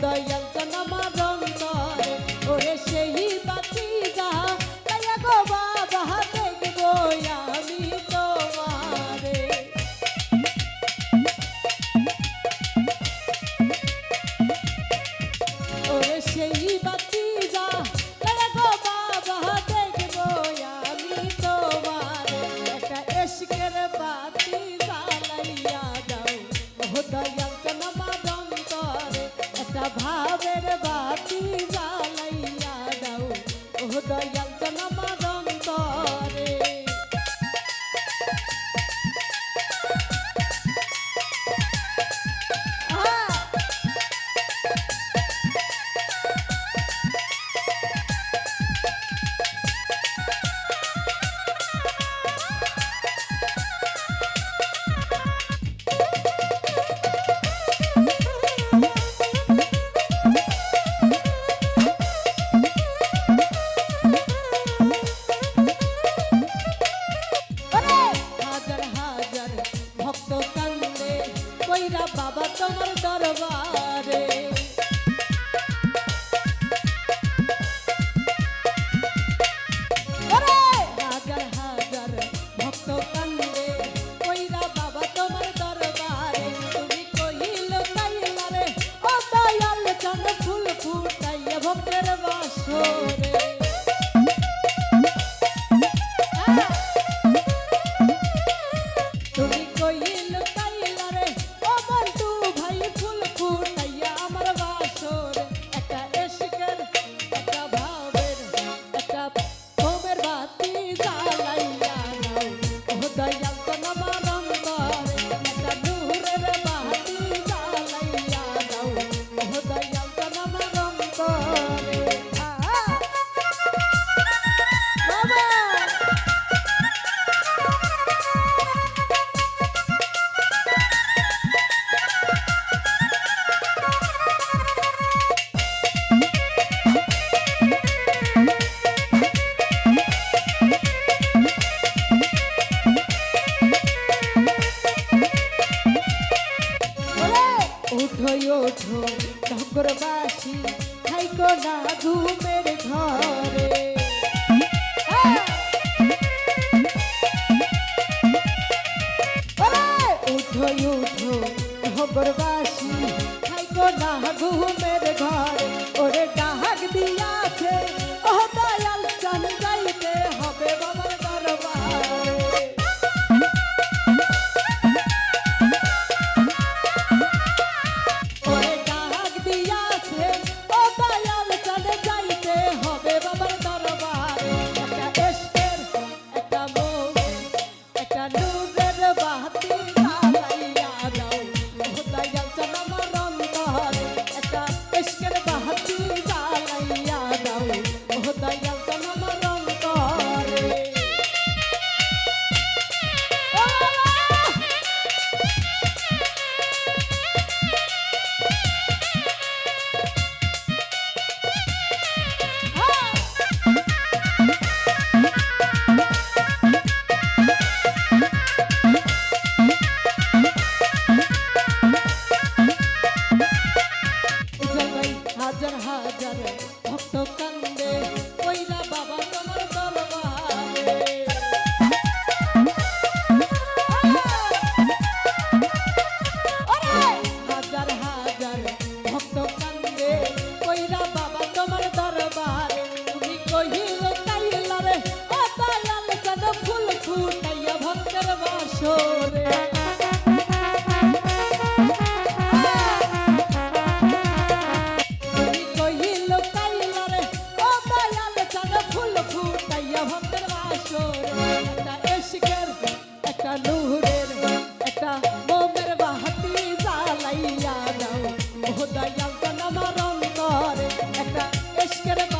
দয়াল যাও জানা কইরা বাবা তোমার দরবারে। ধৈও ঝো ঢগরবাসী খাইকো না ধুমের ঘরে। উঠোই উঠো ঢগরবাসী খাইকো না ঘুমের ঘরে। ওরে ডাহাক দিয়াছে, ও দয়াল get up.